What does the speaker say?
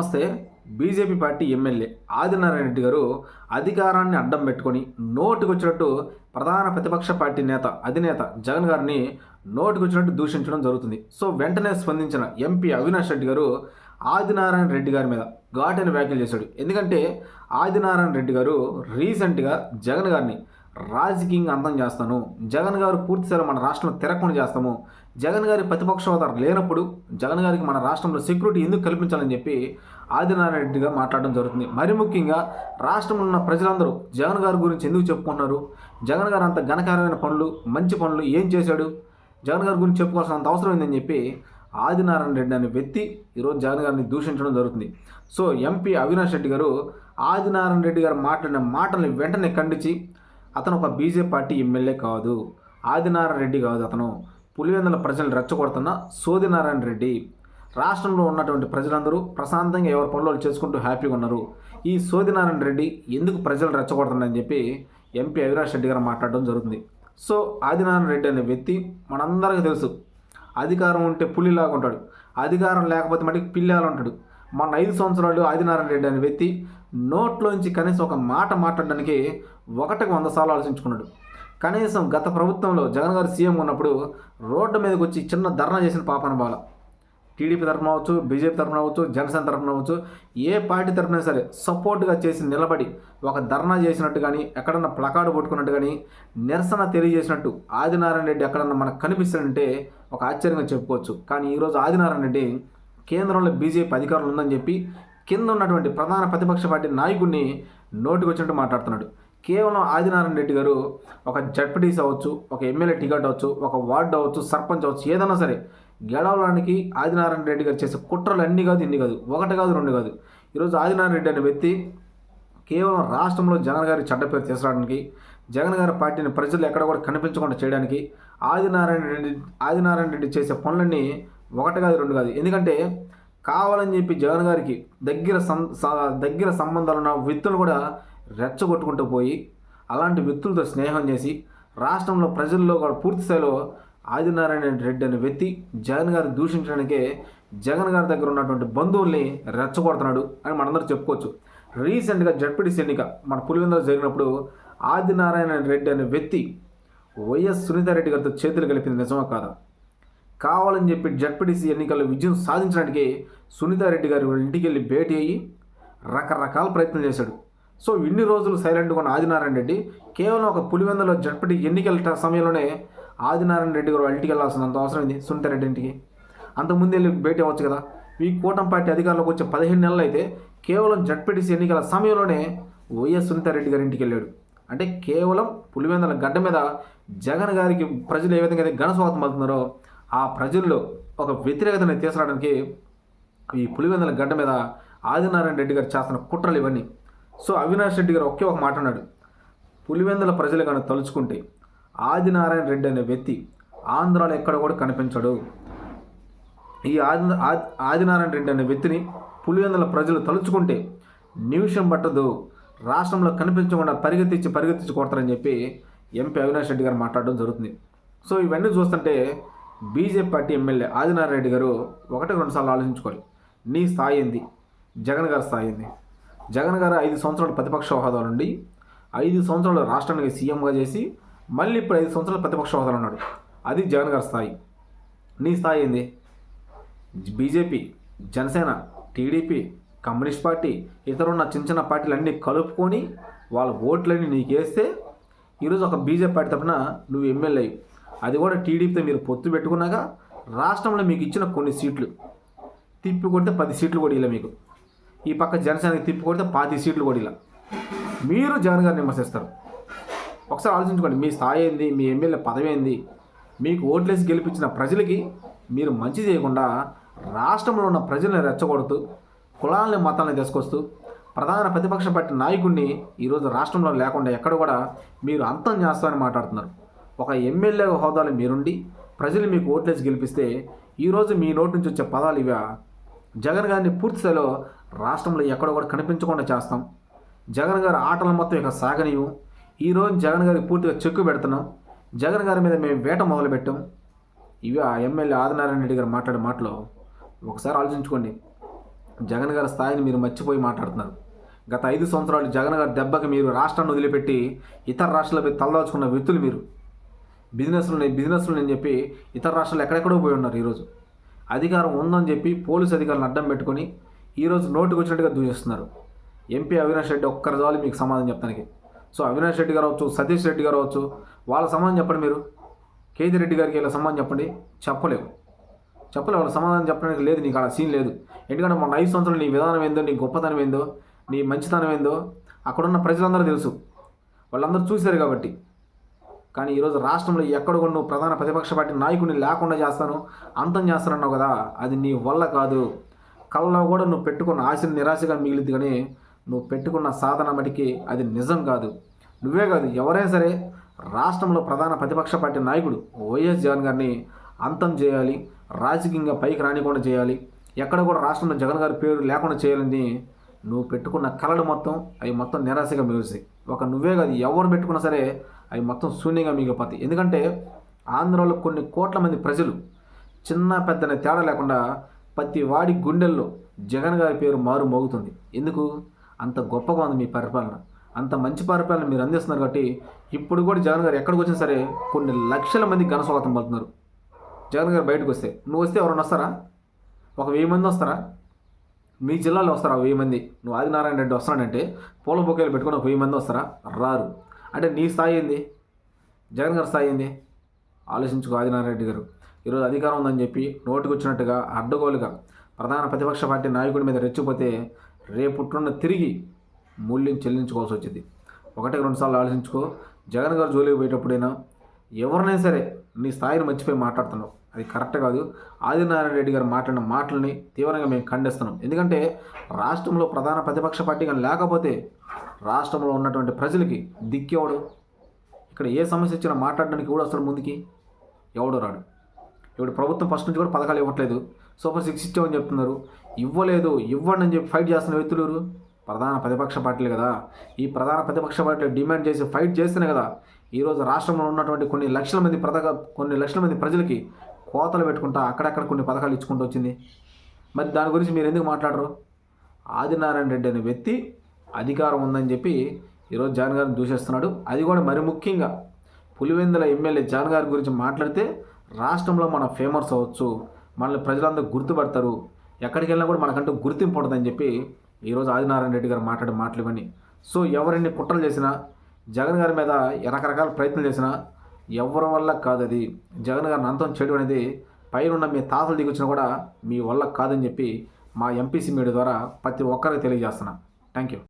నమస్తే BJP party MLA Adinarayana Reddy గారు అధికారాన్ని అడ్డం పెట్టుకొని నోటికొచ్చినట్టు ప్రధాన ప్రతిపక్ష పార్టీ నేత అధినేత జగన్ గారిని నోటికొచ్చినట్టు దూషించడం జరుగుతుంది. సో వెంటనే స్పందించిన ఎంపీ అవినాష్ రెడ్డి గారు ఆదినారాయణ రెడ్డి గారి మీద ఘాటైన వ్యాఖ్యలు చేశాడు. ఎందుకంటే ఆదినారాయణ రెడ్డి గారు రీసెంట్గా జగన్ గారిని రాజకీయంగా అంతం చేస్తాను జగన్ గారు పూర్తిస్థాయిలో మన రాష్ట్రంలో తిరగకుండా చేస్తాము జగన్ గారి ప్రతిపక్ష హోదా లేనప్పుడు జగన్ గారికి మన రాష్ట్రంలో సెక్యూరిటీ ఎందుకు కల్పించాలని చెప్పి ఆదినారాయణ రెడ్డిగా మాట్లాడడం జరుగుతుంది. మరి ముఖ్యంగా రాష్ట్రంలో ఉన్న ప్రజలందరూ జగన్ గారి గురించి ఎందుకు చెప్పుకుంటున్నారు? జగన్ గారు అంత ఘనకరమైన పనులు మంచి పనులు ఏం చేశాడు? జగన్ గారి గురించి చెప్పుకోవాల్సినంత అవసరం ఏందని చెప్పి ఆదినారాయణ రెడ్డి అనే వ్యక్తి ఈరోజు జగన్ గారిని దూషించడం జరుగుతుంది. సో ఎంపీ అవినాష్ రెడ్డి గారు ఆదినారాయణ రెడ్డి గారు మాట్లాడిన మాటల్ని వెంటనే ఖండించి అతను ఒక బీజేపీ పార్టీ ఎమ్మెల్యే కాదు. ఆదినారాయణ రెడ్డి కాదు అతను. పులివెందుల ప్రజలు రెచ్చగొడుతున్న సోదినారాయణ రెడ్డి. రాష్ట్రంలో ఉన్నటువంటి ప్రజలందరూ ప్రశాంతంగా ఎవరి పనులు వాళ్ళు చేసుకుంటూ హ్యాపీగా ఉన్నారు. ఈ సోదినారాయణ రెడ్డి ఎందుకు ప్రజలు రెచ్చగొడుతున్నారని చెప్పి ఎంపీ అవినాష్ రెడ్డి గారు మాట్లాడడం జరుగుతుంది. సో ఆదినారాయణ రెడ్డి అనే వ్యక్తి మనందరికీ తెలుసు. అధికారం ఉంటే పులిలాగా ఉంటాడు. అధికారం లేకపోతే మటుకు పిల్లాలు ఉంటాడు. మొన్న ఐదు సంవత్సరాలు ఆదినారాయణ రెడ్డి అనే వ్యక్తి నోట్లోంచి కనీసం ఒక మాట మాట్లాడడానికి ఒకటికి వంద సార్లు ఆలోచించుకున్నాడు. కనీసం గత ప్రభుత్వంలో జగన్ గారు సీఎం ఉన్నప్పుడు రోడ్డు మీదకి వచ్చి చిన్న ధర్నా చేసిన పాపన బాల. టీడీపీ తరఫున అవ్వచ్చు బీజేపీ తరఫున అవ్వచ్చు జనసేన తరఫున అవ్వచ్చు ఏ పార్టీ తరఫున సరే సపోర్ట్గా చేసి నిలబడి ఒక ధర్నా చేసినట్టు కానీ ఎక్కడన్నా ప్లకార్డు పట్టుకున్నట్టు కానీ నిరసన తెలియజేసినట్టు ఆదినారాయణ రెడ్డి ఎక్కడన్నా మనకు కనిపిస్తాడంటే ఒక ఆశ్చర్యంగా చెప్పుకోవచ్చు. కానీ ఈరోజు ఆదినారాయణ రెడ్డి కేంద్రంలో బీజేపీ అధికారులు ఉందని చెప్పి కింద ఉన్నటువంటి ప్రధాన ప్రతిపక్ష పార్టీ నాయకుడిని నోటికి వచ్చినట్టు మాట్లాడుతున్నాడు. కేవలం ఆదినారాయణ రెడ్డి గారు ఒక జడ్పీటీస్ అవ్వచ్చు ఒక ఎమ్మెల్యే టికెట్ అవ్వచ్చు ఒక వార్డు అవ్వచ్చు సర్పంచ్ అవ్వచ్చు ఏదైనా సరే గెలవడానికి ఆదినారాయణ రెడ్డి గారు చేసే కుట్రలు అన్ని కాదు ఇన్ని కాదు ఒకటి కాదు రెండు కాదు. ఈరోజు ఆదినారాయణ రెడ్డి అనే వ్యక్తి కేవలం రాష్ట్రంలో జగన్ గారి చెడ్డ పేరు తీసుకురావడానికి జగన్ గారి పార్టీని ప్రజలు ఎక్కడ కూడా కనిపించకుండా చేయడానికి ఆదినారాయణ రెడ్డి ఆదినారాయణ రెడ్డి చేసే పనులన్నీ ఒకటి కాదు రెండు కాదు. ఎందుకంటే కావాలని చెప్పి జగన్ గారికి దగ్గర సం దగ్గర సంబంధాలు ఉన్న వ్యక్తులు కూడా రెచ్చగొట్టుకుంటూ పోయి అలాంటి వ్యక్తులతో స్నేహం చేసి రాష్ట్రంలో ప్రజల్లో కూడా పూర్తి స్థాయిలో ఆదినారాయణ రెడ్డి అనే వ్యక్తి జగన్ గారిని దూషించడానికే జగన్ గారి దగ్గర ఉన్నటువంటి బంధువుల్ని రెచ్చగొడుతున్నాడు అని మనందరూ చెప్పుకోవచ్చు. రీసెంట్గా జడ్పీటీసీ ఎన్నిక మన పులివెందులో జరిగినప్పుడు ఆదినారాయణ రెడ్డి అనే వ్యక్తి వైఎస్ సునీతారెడ్డి గారితో చేతులు కలిపింది నిజమా కాదా? కావాలని చెప్పి జడ్పీటీసీ ఎన్నికల్లో విజయం సాధించడానికి సునీతారెడ్డి గారి ఇంటికి వెళ్ళి భేటీ అయ్యి రకరకాల ప్రయత్నం చేశాడు. సో ఇన్ని రోజులు సైలెంట్గా ఉన్న ఆదినారాయణ రెడ్డి కేవలం ఒక పులివెందులో జడ్పీటీ ఎన్నికల ట- సమయంలోనే ఆదినారాయణ రెడ్డి గారు వాళ్ళ ఇంటికి వెళ్ళాల్సినంత అవసరం ఉంది సునీతారెడ్డి ఇంటికి. అంతకుముందు వెళ్ళి భేటీ అవ్వచ్చు కదా? ఈ కూటమి పార్టీ అధికారంలోకి వచ్చే పదిహేను నెలలు అయితే కేవలం జడ్పీటీసీ ఎన్నికల సమయంలోనే వైఎస్ సునీతారెడ్డి గారి ఇంటికి వెళ్ళాడు. అంటే కేవలం పులివెందుల గడ్డ మీద జగన్ గారికి ప్రజలు ఏ విధంగా అయితే ఘన స్వాగతం పలుతున్నారో ఆ ప్రజల్లో ఒక వ్యతిరేకతను తీసుకురావడానికి ఈ పులివెందుల గడ్డ మీద ఆదినారాయణ రెడ్డి గారు చేస్తున్న కుట్రలు ఇవన్నీ. సో అవినాష్ రెడ్డి గారు ఒకే ఒక మాట అన్నాడు. పులివెందుల ప్రజలు కనుక తలుచుకుంటే ఆదినారాయణ రెడ్డి అనే వ్యక్తి ఆంధ్రాలో ఎక్కడ కూడా కనిపించడు. ఈ ఆది ఆదినారాయణ రెడ్డి అనే వ్యక్తిని పులివెందుల ప్రజలు తలుచుకుంటే నిమిషం పట్టదు. రాష్ట్రంలో కనిపించకుండా పరిగెత్తించి పరిగెత్తించి కొడతారని చెప్పి ఎంపీ అవినాష్ రెడ్డి గారు మాట్లాడడం జరుగుతుంది. సో ఇవన్నీ చూస్తుంటే BJP party MLA Adinarayana Reddy గారు ఒకటి రెండుసార్లు ఆలోచించుకోవాలి. నీ స్థాయి ఏంది? జగన్ గారి స్థాయి ఏంది? జగన్ గారు ఐదు సంవత్సరాలు ప్రతిపక్ష హోదాలు ఉండి ఐదు సంవత్సరాలు రాష్ట్రానికి సీఎంగా చేసి మళ్ళీ ఇప్పుడు ఐదు సంవత్సరాలు ప్రతిపక్ష హోదాలో ఉన్నాడు. అది జగన్ గారి స్థాయి. నీ స్థాయి ఏంది? BJP Janasena TDP communist party ఇతర ఉన్న చిన్న చిన్న పార్టీలు అన్నీ కలుపుకొని వాళ్ళ ఓట్లన్నీ నీకు వేస్తే ఈరోజు ఒక బీజేపీ పార్టీ తప్పున నువ్వు ఎమ్మెల్యే అది కూడా టీడీపీతో మీరు పొత్తు పెట్టుకున్నాక రాష్ట్రంలో మీకు ఇచ్చిన కొన్ని సీట్లు. తిప్పి కొడితే పది సీట్లు కూడా ఇలా మీకు. ఈ పక్క జనసేనకి తిప్పి కొడితే పాతి సీట్లు కూడా ఇలా. మీరు జగన్ గారిని విమర్శిస్తారు. ఒకసారి ఆలోచించుకోండి మీ స్థాయి ఏంది మీ ఎమ్మెల్యే పదవి ఏంది మీకు ఓట్లేసి గెలిపించిన ప్రజలకి మీరు మంచి చేయకుండా రాష్ట్రంలో ఉన్న ప్రజల్ని రెచ్చగొడుతూ కులాలని మతాలని తీసుకొస్తూ ప్రధాన ప్రతిపక్ష పార్టీ నాయకుడిని ఈరోజు రాష్ట్రంలో లేకుండా ఎక్కడ కూడా మీరు అంతం చేస్తామని మాట్లాడుతున్నారు. ఒక ఎమ్మెల్యే హోదాలో మీరుండి ప్రజలు మీకు ఓట్లేసి గెలిపిస్తే ఈరోజు మీ నోటి నుంచి వచ్చే పదాలు ఇవా. జగన్ గారిని పూర్తి స్థాయిలో రాష్ట్రంలో ఎక్కడో కూడా కనిపించకుండా చేస్తాం. జగన్ గారి ఆటలు మొత్తం ఇక సాగనీయం ఈరోజు జగన్ గారికి పూర్తిగా చెక్కు పెడుతున్నాం. జగన్ గారి మీద మేము వేట మొదలుపెట్టాం. ఇవి ఆ ఎమ్మెల్యే ఆదినారాయణ రెడ్డి గారు మాట్లాడే మాటలు. ఒకసారి ఆలోచించుకోండి. జగన్ గారి స్థాయిని మీరు మర్చిపోయి మాట్లాడుతున్నారు. గత ఐదు సంవత్సరాలు జగన్ గారి దెబ్బకి మీరు రాష్ట్రాన్ని వదిలిపెట్టి ఇతర రాష్ట్రాలపై తలదాచుకున్న వ్యక్తులు మీరు. బిజినెస్లు బిజినెస్లు అని చెప్పి ఇతర రాష్ట్రాలు ఎక్కడెక్కడో పోయి ఉన్నారు ఈరోజు. అధికారం ఉందని చెప్పి పోలీసు అధికారులను అడ్డం పెట్టుకొని ఈరోజు నోటుకు వచ్చినట్టుగా దూషిస్తున్నారు ఎంపీ అవినాష్ రెడ్డి ఒక్కరి చాలు మీకు సమాధానం చెప్తానికి సో అవినాష్ రెడ్డి గారు అవచ్చు సతీష్ రెడ్డి గారు అవచ్చు వాళ్ళ సమాధానం చెప్పండి మీరు. కేజీ రెడ్డి గారికి ఇలా సమాధానం చెప్పండి. చెప్పలేవు. చెప్పలేవు వాళ్ళ సమాధానం చెప్పడానికి లేదు నీకు అలా సీన్ లేదు. ఎందుకంటే మొన్న ఐదు సంవత్సరాలు నీ విధానం ఏందో నీ గొప్పతనం ఏందో నీ మంచితనం ఏందో అక్కడున్న ప్రజలందరూ తెలుసు. వాళ్ళందరూ చూశారు కాబట్టి. కానీ ఈరోజు రాష్ట్రంలో ఎక్కడ నువ్వు ప్రధాన ప్రతిపక్ష పార్టీ నాయకుడిని లేకుండా చేస్తాను అంతం చేస్తానన్నావు కదా అది నీ వల్ల కాదు. కళ్ళలో కూడా నువ్వు పెట్టుకున్న ఆశని నిరాశగా మిగిలింది కానీ నువ్వు పెట్టుకున్న సాధన మటుకి అది నిజం కాదు. నువ్వే కాదు ఎవరైనా సరే రాష్ట్రంలో ప్రధాన ప్రతిపక్ష పార్టీ నాయకుడు వైఎస్ జగన్ గారిని అంతం చేయాలి రాజకీయంగా పైకి రానికుండా చేయాలి ఎక్కడ కూడా రాష్ట్రంలో జగన్ గారి పేరు లేకుండా చేయాలని నువ్వు పెట్టుకున్న కళలు మొత్తం అవి మొత్తం నిరాశగా మిగులుస్తాయి ఒక నువ్వే కాదు ఎవరు పెట్టుకున్నా సరే అవి మొత్తం శూన్యంగా మిగిలిపోతాయి. ఎందుకంటే ఆంధ్రలో కొన్ని కోట్ల మంది ప్రజలు చిన్న పెద్దనే తేడా లేకుండా ప్రతి వాడి గుండెల్లో జగన్ గారి పేరు మారు మోగుతుంది. ఎందుకు? అంత గొప్పగా ఉంది మీ పరిపాలన. అంత మంచి పరిపాలన మీరు అందిస్తున్నారు కాబట్టి ఇప్పుడు కూడా జగన్ గారు ఎక్కడికి వచ్చినా సరే కొన్ని లక్షల మంది ఘనస్వాగతం పడుతున్నారు జగన్ గారు బయటకు వస్తే. నువ్వు వస్తే ఎవరైనా వస్తారా? ఒక వెయ్యి మంది వస్తారా? మీ జిల్లాలో వస్తారా వెయ్యి మంది? నువ్వు ఆదినారాయణ రెడ్డి వస్తానంటే పూల బొకేలు పెట్టుకుని ఒక వెయ్యి మంది వస్తారా? రారు. అంటే నీ స్థాయి ఏంది? జగన్ గారి స్థాయి ఏంది? ఆలోచించుకో ఆదినారాయణ రెడ్డి గారు. ఈరోజు అధికారం ఉందని చెప్పి నోటికి వచ్చినట్టుగా అడ్డగోలుగా ప్రధాన ప్రతిపక్ష పార్టీ నాయకుడి మీద రెచ్చిపోతే రేపుట్లున్న తిరిగి మూల్యం చెల్లించుకోవాల్సి వచ్చింది. ఒకటికి రెండు సార్లు ఆలోచించుకో. జగన్ గారు జోలికి పోయేటప్పుడైనా ఎవరినైనా సరే నీ స్థాయిని మర్చిపోయి మాట్లాడుతున్నావు. అది కరెక్ట్ కాదు. ఆదినారాయణ రెడ్డి గారు మాట్లాడిన మాటల్ని తీవ్రంగా మేము ఖండిస్తున్నాం. ఎందుకంటే రాష్ట్రంలో ప్రధాన ప్రతిపక్ష పార్టీ కానీ లేకపోతే రాష్ట్రంలో ఉన్నటువంటి ప్రజలకి దిక్కేవాడు? ఇక్కడ ఏ సమస్య వచ్చినా మాట్లాడడానికి కూడా వస్తాడు ముందుకి ఎవడు రాడు. ఇప్పుడు ప్రభుత్వం ఫస్ట్ నుంచి కూడా పథకాలు ఇవ్వట్లేదు. సూపర్ సిక్స్ ఇచ్చామని చెప్తున్నారు. ఇవ్వలేదు ఇవ్వండి అని చెప్పి ఫైట్ చేస్తున్న వ్యక్తులు ప్రధాన ప్రతిపక్ష పార్టీలు కదా. ఈ ప్రధాన ప్రతిపక్ష పార్టీలు డిమాండ్ చేసి ఫైట్ చేస్తేనే కదా ఈరోజు రాష్ట్రంలో ఉన్నటువంటి కొన్ని లక్షల మంది ప్రతక కొన్ని లక్షల మంది ప్రజలకి కోతలు పెట్టుకుంటా అక్కడక్కడ కొన్ని పథకాలు ఇచ్చుకుంటూ వచ్చింది. మరి దాని గురించి మీరు ఎందుకు మాట్లాడరు? ఆదినారాయణ రెడ్డి అనే వ్యక్తి అధికారం ఉందని చెప్పి ఈరోజు జాన్ గారిని దూషిస్తున్నాడు. అది కూడా మరి ముఖ్యంగా పులివెందుల ఎమ్మెల్యే జాన్ గారి గురించి మాట్లాడితే రాష్ట్రంలో మనం ఫేమస్ అవ్వచ్చు మనల్ని ప్రజలందరూ గుర్తుపడతారు ఎక్కడికి వెళ్ళినా కూడా మనకంటూ గుర్తింపు ఉంటుందని చెప్పి ఈరోజు ఆదినారాయణ రెడ్డి గారు మాట్లాడే మాటలు ఇవన్నీ. సో ఎవరిని కుట్రలు చేసినా జగన్ గారి మీద రకరకాల ప్రయత్నం చేసినా ఎవరి వల్ల కాదు అది. జగన్ గారిని అంతం చేయడం అనేది పైన మీ తాతలు దిగొచ్చినా కూడా మీ వల్ల కాదని చెప్పి మా ఎంపీసీ మీడియా ద్వారా ప్రతి ఒక్కరికి తెలియజేస్తున్నా. Thank you